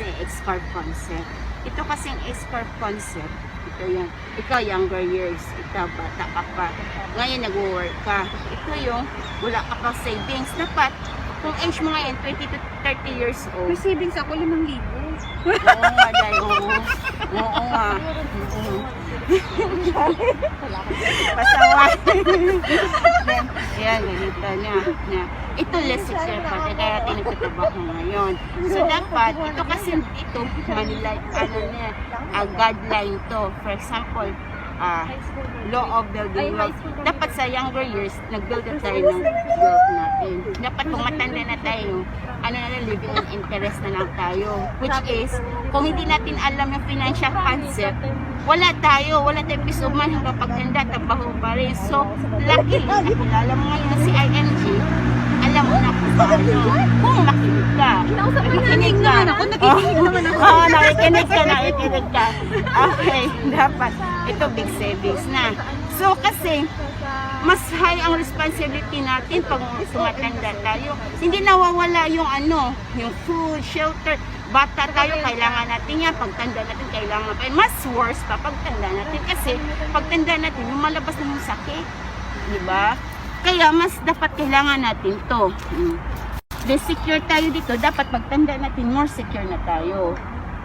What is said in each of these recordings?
kasi X-Carb concept. Ito kasing X-Carb concept, ito yan. Ikaw, younger years. Ikaw, bata ka pa. Ngayon, nag-work ka. Ito yung, wala ka pa savings. Dapat, kung age mo ngayon, 20 to 30 years old. May savings ako, 5,000. Oo nga, dahil oo. Oo nga. Oo. Pasawa. Then, Yan, ganito na. na. Ito less pa. Kaya natin nagtatrabaho ngayon. So, dapat, ito kasi, ito, Manila, ano niya, a guideline to. For example, law of building wealth. Dapat sa younger years, nag-build na tayo ng wealth natin. Dapat kung matanda na tayo, ano na lang, living in interest na lang tayo. Which is, kung hindi natin alam yung financial concept, wala tayo, wala tayong peace of mind hanggang pagtanda, trabaho pa rin. So, lucky, nakilala mo ngayon si ING, alam mo na kung paano. Kung makinig ka. Makinig ka. naman ako, nakikinig naman ako. Oo, nakikinig ka, nakikinig ka. Okay, dapat. Ito big savings na. So, kasi, mas high ang responsibility natin pag tumatanda tayo. Hindi nawawala yung ano, yung food, shelter. Bata tayo, kailangan natin yan. Pagtanda natin, kailangan pa. Mas worse pa pagtanda natin. Kasi, pagtanda natin, lumalabas na yung sakit. Di ba? Kaya, mas dapat kailangan natin to. Mm. The secure tayo dito, dapat pagtanda natin, more secure na tayo.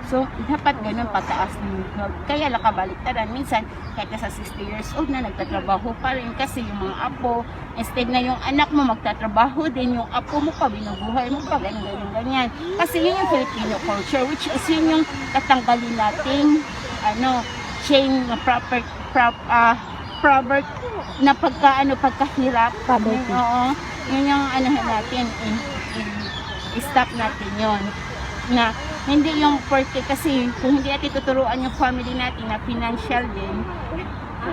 So, dapat ganun pataas ng Kaya lang kabaliktaran. Minsan, kahit nasa 60 years old na, nagtatrabaho pa rin kasi yung mga apo, instead na yung anak mo magtatrabaho din, yung apo mo pa, binubuhay mo pa, ganyan, ganyan, ganyan. Kasi yun yung Filipino culture, which is yun yung tatanggalin nating, ano, chain na proper, prop, ah, proverb na pagka, ano, pagkahirap. Poverty. Oo. Yun yung, ano natin, in, in, stop natin yon na hindi yung porke kasi kung hindi natin tuturuan yung family natin na financial din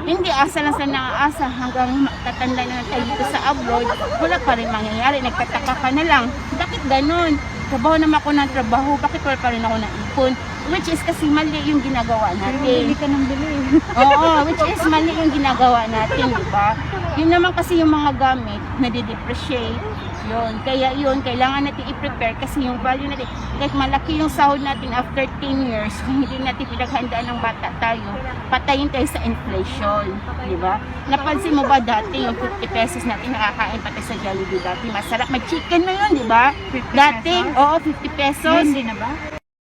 hindi asa lang sa naaasa hanggang tatanda na tayo dito sa abroad wala pa rin mangyayari. Nagtataka ka na lang. Bakit ganun? Trabaho naman ako ng trabaho. Bakit wala pa rin ako ng ipon which is kasi mali yung ginagawa natin Bili ka ng bili. Oo, which is mali yung ginagawa natin, di ba? Yun naman kasi yung mga gamit, nade-depreciate. Yun. Kaya yun, kailangan natin i-prepare kasi yung value natin, kahit malaki yung sahod natin after 10 years, kung hindi natin pinaghandaan ng bata tayo, patayin tayo sa inflation. Di ba? Napansin mo ba dati yung 50 pesos natin nakakain pati sa Jollibee dati? Masarap. May chicken na yun, di ba? Dati, oo, 50 pesos. Hindi na ba?